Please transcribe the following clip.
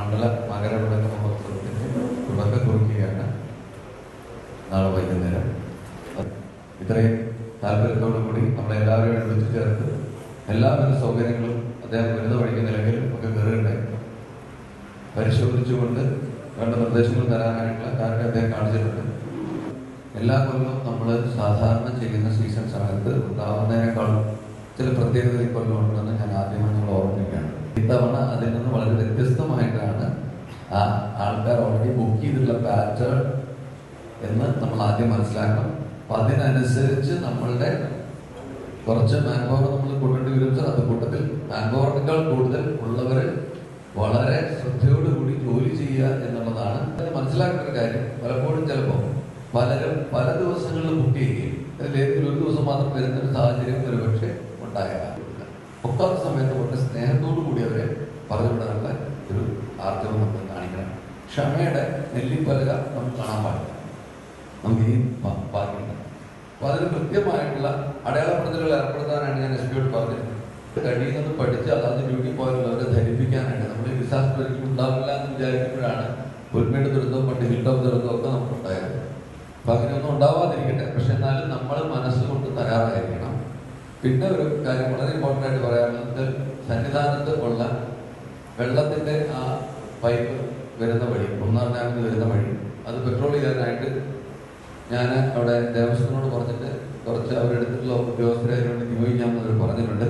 മണ്ഡല മകരവിളക്ക് മഹോത്സവത്തിന് തുടക്കം കുറിക്കുകയാണ് നാളെ വൈകുന്നേരം. ഇത്രയും താല്പര്യത്തോടു കൂടി നമ്മളെല്ലാവരെയും വിളിച്ചു ചേർത്ത് എല്ലാവിധ സൗകര്യങ്ങളും അദ്ദേഹം വരുന്ന വഴിക്ക് നിലവിലും ഒക്കെ കയറുകയുണ്ടായി. പരിശോധിച്ചുകൊണ്ട് വേണ്ട നിർദ്ദേശങ്ങൾ തരാനായിട്ടുള്ള കാര്യം അദ്ദേഹം കാണിച്ചിട്ടുണ്ട്. എല്ലാ കൊല്ലവും നമ്മൾ സാധാരണ ചെയ്യുന്ന സീസൺ സമയത്ത് ഉണ്ടാവുന്നതിനേക്കാളും ചില പ്രത്യേകത കൊല്ലം ഉണ്ടെന്ന് ഞാൻ ആദ്യമായി നമ്മൾ ഓർമ്മിക്കുകയാണ് ആ ആൾക്കാർ ഓൾറെഡി ബുക്ക് ചെയ്തിട്ടുള്ള പാറ്റേൺ എന്ന് നമ്മൾ ആദ്യം മനസ്സിലാക്കണം. അപ്പൊ അതിനനുസരിച്ച് നമ്മളുടെ കുറച്ച് മാൻ പവർ നമ്മൾ കൊടുക്കേണ്ടി വരും സാർ അത് കൂട്ടത്തിൽ മാൻ പവറിനേക്കാൾ കൂടുതൽ ഉള്ളവർ വളരെ ശ്രദ്ധയോടുകൂടി ജോലി ചെയ്യുക എന്നുള്ളതാണ്. അത് മനസ്സിലാക്കേണ്ട ഒരു കാര്യം. പലപ്പോഴും ചിലപ്പോൾ പലരും പല ദിവസങ്ങളിൽ ബുക്ക് ചെയ്യുകയും അതിലേതെങ്കിലും ഒരു ദിവസം മാത്രം വരുന്ന ഒരു സാഹചര്യം ഒരുപക്ഷെ ഉണ്ടായേക്കാം. ഒക്കാത്ത സമയത്ത് വളരെ സ്നേഹത്തോടു കൂടി അവരെ ക്ഷമയുടെ നെല്ലിപ്പലക നമുക്ക് കാണാൻ പാടില്ല. നമുക്ക് ഈ ബാക്കിയുണ്ട് അപ്പൊ അതിന് കൃത്യമായിട്ടുള്ള അടയാളപ്പെടുത്തലുകൾ ഏർപ്പെടുത്താനാണ് ഞാൻ എസ് പിയോട് പറഞ്ഞത് കഴിയുന്നത് പഠിച്ച് അതാത് ഡ്യൂട്ടി പോയുള്ളവരെ ധരിപ്പിക്കാനായിട്ട് നമ്മൾ ഈ ഡിസാസ്റ്റർ ഒരിക്കലും ഉണ്ടാവില്ല എന്ന് വിചാരിക്കുമ്പോഴാണ് പുൽമേട് ദുരന്തവും പണ്ട് ഹിൽടോപ്പ് ദുരന്തവും ഒക്കെ നമുക്ക് ഉണ്ടായത്. അപ്പൊ അങ്ങനെയൊന്നും ഉണ്ടാവാതിരിക്കട്ടെ. പക്ഷെ എന്നാലും നമ്മൾ മനസ്സുകൊണ്ട് തയ്യാറായിരിക്കണം. പിന്നെ ഒരു കാര്യം വളരെ ഇമ്പോർട്ടന്റ് ആയിട്ട് പറയാനുള്ളത് സന്നിധാനത്ത് ഉള്ള വെള്ളത്തിന്റെ ആ പൈപ്പ് വരുന്ന വഴി ഒന്നാം ഡാമിൽ വരുന്ന വഴി അത് പെട്രോൾ ചെയ്യാനായിട്ട് ഞാൻ അവിടെ ദേവസ്വത്തിനോട് പറഞ്ഞിട്ട് കുറച്ച് അവരെടുത്തിട്ടുള്ള ഉദ്യോഗസ്ഥരെ അതിനുവേണ്ടി നിയോഗിക്കാമെന്ന് അവർ പറഞ്ഞിട്ടുണ്ട്.